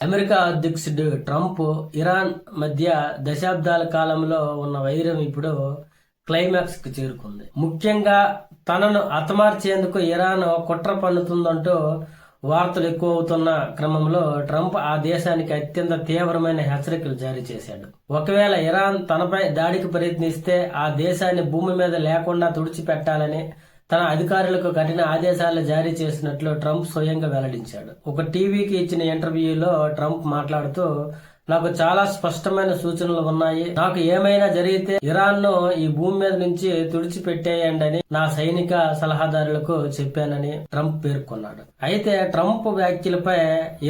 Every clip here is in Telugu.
అమెరికా అధ్యక్షుడు ట్రంప్ ఇరాన్ మధ్య దశాబ్దాల కాలంలో ఉన్న వైరం ఇప్పుడు క్లైమాక్స్కు చేరుకుంది. ముఖ్యంగా తనను అతమార్చేందుకు ఇరాన్ కుట్ర పన్నుతుందంటూ వార్తలు ఎక్కువ అవుతున్న క్రమంలో ట్రంప్ ఆ దేశానికి అత్యంత తీవ్రమైన హెచ్చరికలు జారీ చేశాడు. ఒకవేళ ఇరాన్ తనపై దాడికి ప్రయత్నిస్తే ఆ దేశాన్ని భూమి మీద లేకుండా తుడిచిపెట్టాలని తన అధికారులకు కఠిన ఆదేశాలు జారీ చేసినట్లు ట్రంప్ స్వయంగా వెల్లడించాడు. ఒక టీవీకి ఇచ్చిన ఇంటర్వ్యూలో ట్రంప్ మాట్లాడుతూ నాకు చాలా స్పష్టమైన సూచనలు ఉన్నాయి. నాకు ఏమైనా జరిగితే ఇరాన్ను ఈ భూమి మీద నుంచి తుడిచిపెట్టేయండి నా సైనిక సలహాదారులకు చెప్పానని ట్రంప్ పేర్కొన్నాడు. అయితే ట్రంప్ వ్యాఖ్యలపై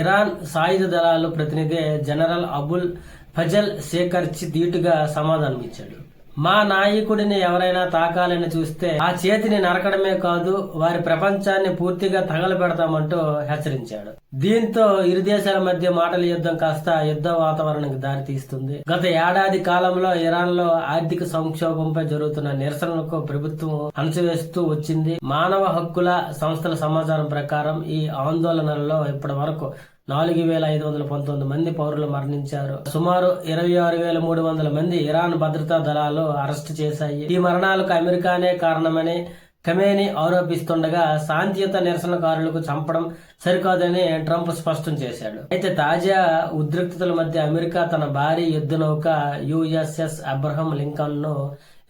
ఇరాన్ సాయుధ దళాలు ప్రతినిధి జనరల్ అబుల్ ఫజల్ శేఖర్చి ధీటుగా సమాధానం ఇచ్చాడు మా నాయకుడిని ఎవరైనా తాకాలని చూస్తే ఆ చేతిని నరకడమే కాదు వారి ప్రపంచాన్ని పూర్తిగా తగలబెడతామంటూ హెచ్చరించాడు. దీంతో ఇరు దేశాల మధ్య మాటల యుద్ధం కాస్త యుద్ధ వాతావరణానికి దారితీస్తుంది గత ఏడాది కాలంలో ఇరాన్లో ఆర్థిక సంక్షోభంపై జరుగుతున్న నిరసనలకు ప్రభుత్వం అణచివేస్తూ వచ్చింది. మానవ హక్కుల సంస్థల సమాచారం ప్రకారం ఈ ఆందోళనలలో ఇప్పటి వరకు నాలుగు వేల ఐదు వందల పంతొమ్మిది మంది పౌరులు మరణించారు. సుమారు ఇరవై ఆరు వేల మూడు వందల మంది ఇరాన్ భద్రతా దళాలు అరెస్టు చేశాయి. ఈ మరణాలకు అమెరికానే కారణమని ఖమేని ఆరోపిస్తుండగా శాంతియుత నిరసనకారులకు చంపడం సరికాదని ట్రంప్ స్పష్టం చేశాడు. అయితే తాజా ఉద్రిక్తతల మధ్య అమెరికా తన భారీ యుద్ధ నౌక యుఎస్ఎస్ అబ్రహం లింకన్ను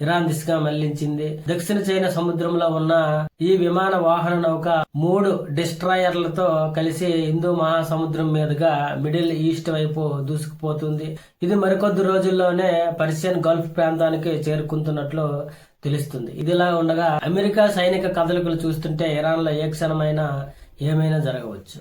ఇరాన్ దిశగా మళ్ళించింది. దక్షిణ చైనా సముద్రంలో ఉన్న ఈ విమాన వాహన నౌక మూడు డిస్ట్రాయర్లతో కలిసి హిందూ మహాసముద్రం మీదుగా మిడిల్ ఈస్ట్ వైపు దూసుకుపోతుంది. ఇది మరికొద్ది రోజుల్లోనే పర్షియన్ గల్ఫ్ ప్రాంతానికి చేరుకుంటున్నట్లు తెలుస్తుంది. ఇదిలా ఉండగా అమెరికా సైనిక కదలికలు చూస్తుంటే ఇరాన్లో ఏ క్షణమైనా ఏమైనా జరగవచ్చు.